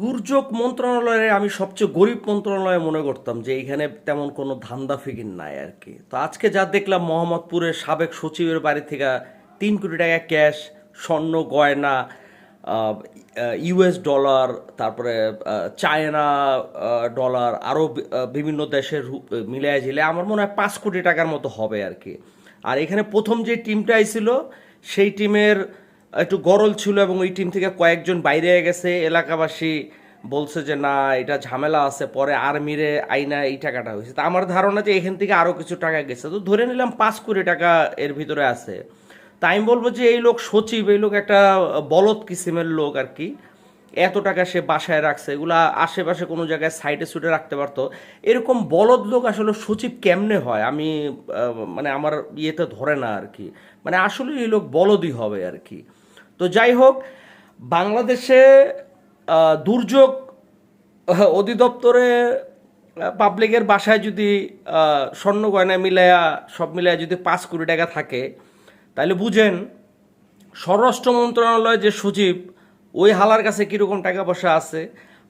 দুর্যোগ মন্ত্রণালয়ে আমি সবচেয়ে গরিব মন্ত্রণালয় মনে করতাম যে এইখানে তেমন কোনো ধান্দা ফিকির নাই আর কি। তো আজকে যা দেখলাম মোহাম্মদপুরের সাবেক সচিবের বাড়ি থেকে তিন কোটি টাকা ক্যাশ, স্বর্ণ, গয়না ইউএস ডলার, তারপরে চায়না ডলার আরও বিভিন্ন দেশের মিলিয়ে ঝিলে আমার মনে হয় পাঁচ কোটি টাকার মতো হবে আর কি। আর এখানে প্রথম যে টিমটা আইছিল সেই টিমের একটু গরল ছিল এবং ওই টিম থেকে কয়েকজন বাইরে গেছে। এলাকাবাসী বলছে যে, না, এটা ঝামেলা আছে। পরে আর্মিরে আইনা এই টাকাটা হয়েছে। তা আমার ধারণা যে এখান থেকে আরও কিছু টাকা গেছে। তো ধরে নিলাম পাঁচ কোটি টাকা এর ভিতরে আছে। তা আমি বলব যে, এই লোক সচিব, এই লোক একটা বলদ কিসিমের লোক আর কি। এত টাকা সে বাসায় রাখছে। এগুলা আশেপাশে কোনো জায়গায় সাইডে সুটে রাখতে পারতো। এরকম বলদ লোক আসলে সচিব কেমনে হয়? আমি মানে আমার ইয়েতে ধরে না আর কি। মানে আসলে এই লোক বলদই হবে আর কি। তো যাই হোক, বাংলাদেশে দুর্যোগ অধিদপ্তরে পাবলিকের বাসায় যদি স্বর্ণ গয়না মিলায়া, সব মিলায়া যদি পাঁচ কোটি টাকা থাকে, তাহলে বুঝেন, স্বরাষ্ট্র মন্ত্রণালয় যে সচিব, ওই হালার কাছে কীরকম টাকা পয়সা আছে,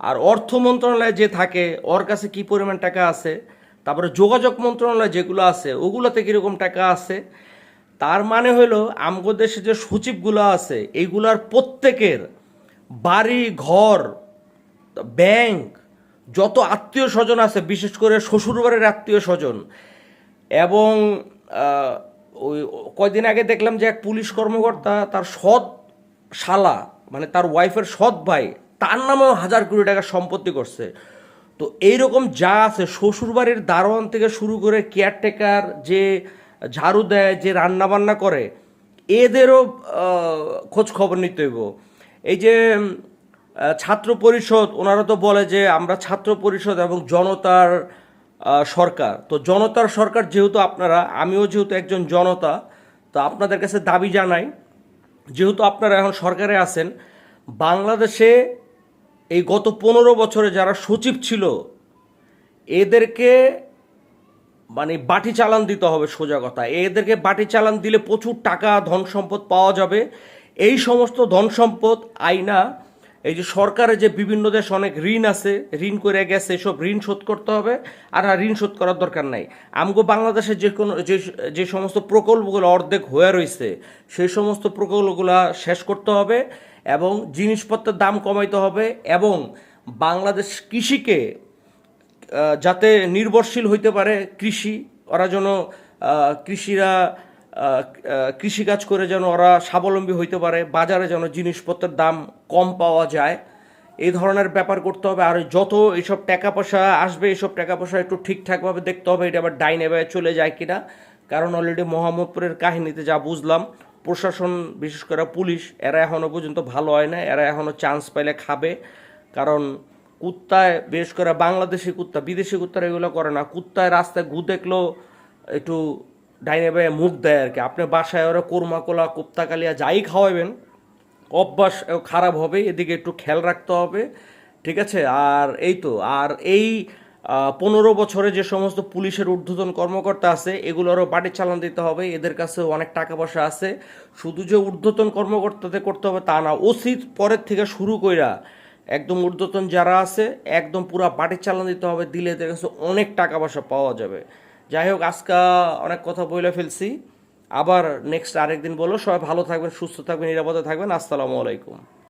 আর অর্থ মন্ত্রণালয়ে যে থাকে, ওর কাছে কী পরিমাণ টাকা আছে, তারপরে যোগাযোগ মন্ত্রণালয় যেগুলো আছে, ওগুলোতে কীরকম টাকা আছে তার মানে হলো আমগো দেশে যে সচিবগুলো আছে, এইগুলার প্রত্যেকের বাড়ি, ঘর, ব্যাংক, যত আত্মীয় স্বজন আছে, বিশেষ করে শ্বশুরবাড়ির আত্মীয় স্বজন, এবং ওই কয়দিন আগে দেখলাম যে এক পুলিশ কর্মকর্তা তার সৎ শালা মানে তার ওয়াইফের সৎ ভাই, তার নামেও হাজার কোটি টাকা সম্পত্তি করছে। তো এইরকম যা আছে, শ্বশুরবাড়ির দারোয়ান থেকে শুরু করে কেয়ারটেকার যে ঝাড়ু দেয়, যে রান্না বান্না করে, এদেরও খোঁজ খবর নিতে হইব। এই যে ছাত্র পরিষদ, ওনারা তো বলে যে আমরা ছাত্র পরিষদ এবং জনতার সরকার। তো জনতার সরকার যেহেতু আপনারা, আমিও যেহেতু একজন জনতা, তো আপনাদের কাছে দাবি জানাই, যেহেতু আপনারা এখন সরকারে আছেন, বাংলাদেশে এই গত পনেরো বছরে যারা সচিব ছিল, এদেরকে মানে বাটি চালান দিতে হবে সোজা কথা। এদেরকে বাটি চালান দিলে প্রচুর টাকা ধন সম্পদ পাওয়া যাবে। এই সমস্ত ধন সম্পদ আইনা এই যে সরকারের যে বিভিন্ন দেশ অনেক ঋণ আছে, ঋণ করে গেছে, এসব ঋণ শোধ করতে হবে। আর ঋণ শোধ করার দরকার নাই। আমগো বাংলাদেশের যে কোনো, যে যে সমস্ত প্রকল্পগুলো অর্ধেক হয়ে রয়েছে সেই সমস্ত প্রকল্পগুলো শেষ করতে হবে এবং জিনিসপত্রের দাম কমাইতে হবে এবং বাংলাদেশ কৃষিকে যাতে নির্ভরশীল হইতে পারে কৃষি, ওরা যেন কৃষিরা কৃষিকাজ করে যেন ওরা স্বাবলম্বী হইতে পারে, বাজারে যেন জিনিসপত্রের দাম কম পাওয়া যায়। এই ধরনের ব্যাপার করতে হবে, আর যত এইসব টাকা পয়সা আসবে এইসব টাকা পয়সা একটু ঠিকঠাকভাবে দেখতে হবে, এটা আবার ডাইনে ব্যয় চলে যায় কিনা। কারণ অলরেডি মোহাম্মদপুরের কাহিনীতে যা বুঝলাম, প্রশাসন, বিশেষ করে পুলিশ, এরা এখনও পর্যন্ত ভালো হয় না এরা এখনও চান্স পাইলে খাবে। কারণ কুত্তায় বেশ করে বাংলাদেশি কুত্তা, বিদেশি কুত্তারা এগুলো করে না। কুত্তায় রাস্তায় ঘু দেখলেও একটু ডাইনে বায়ে মুখ দেয় আর কি। আপনি বাসায় ওরা কোরমা কোলা, কুপ্তা কালিয়া যাই খাওয়াবেন, অভ্যাস খারাপ হবে, এদিকে একটু খেয়াল রাখতে হবে, ঠিক আছে? আর এই তো, আর এই পনেরো বছরে যে সমস্ত পুলিশের ঊর্ধ্বতন কর্মকর্তা আছে, এগুলোরও বাড়ি চালান দিতে হবে, এদের কাছে অনেক টাকা পয়সা আছে। শুধু যে ঊর্ধ্বতন কর্মকর্তাদের করতে হবে তা না, ওসির পরের থেকে শুরু কইরা একদম ঊর্ধ্বতন যারা আছে, একদম পুরা বাটি চালান দিতে হবে, দিলে এদের কাছে অনেক টাকা পয়সা পাওয়া যাবে। যাই হোক, আজকে অনেক কথা বলে ফেলছি। আবার নেক্সট আরেকদিন বলো, সবাই ভালো থাকবেন, সুস্থ থাকবেন, নিরাপদে থাকবেন। আসসালামু আলাইকুম।